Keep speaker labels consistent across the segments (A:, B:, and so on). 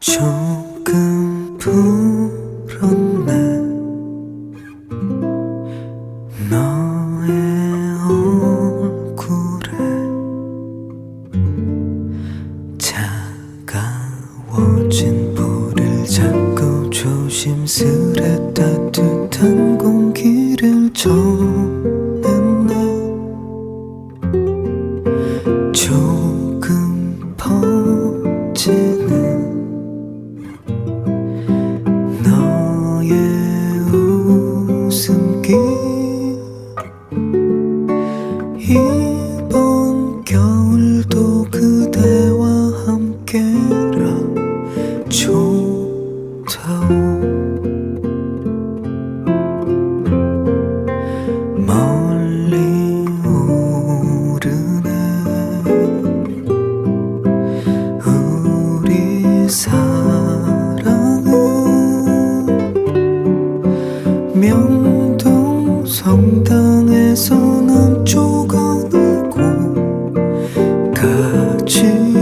A: 조금 불었네. 너의 얼굴에 차가워진 불을 잡고 조심스레 이번 겨울도 그대와 함께라. 좋다오 情。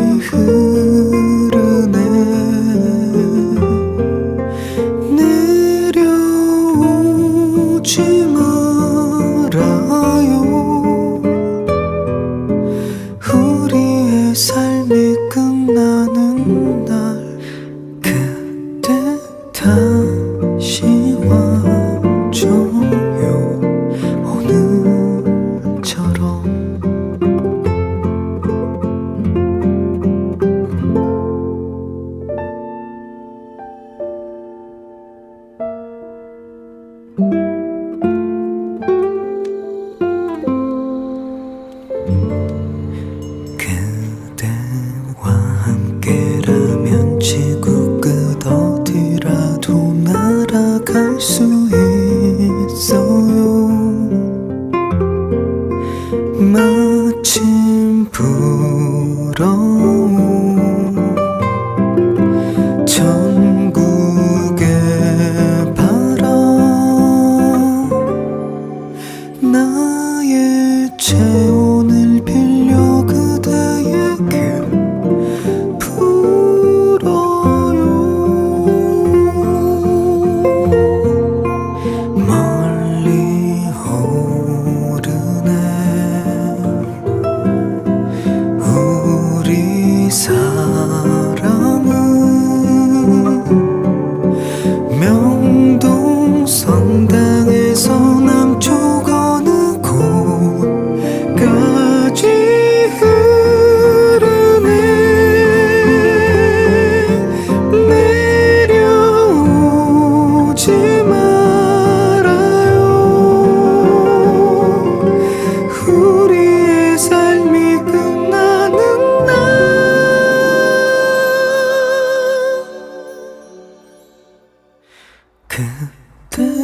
A: คือ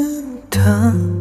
A: เธอ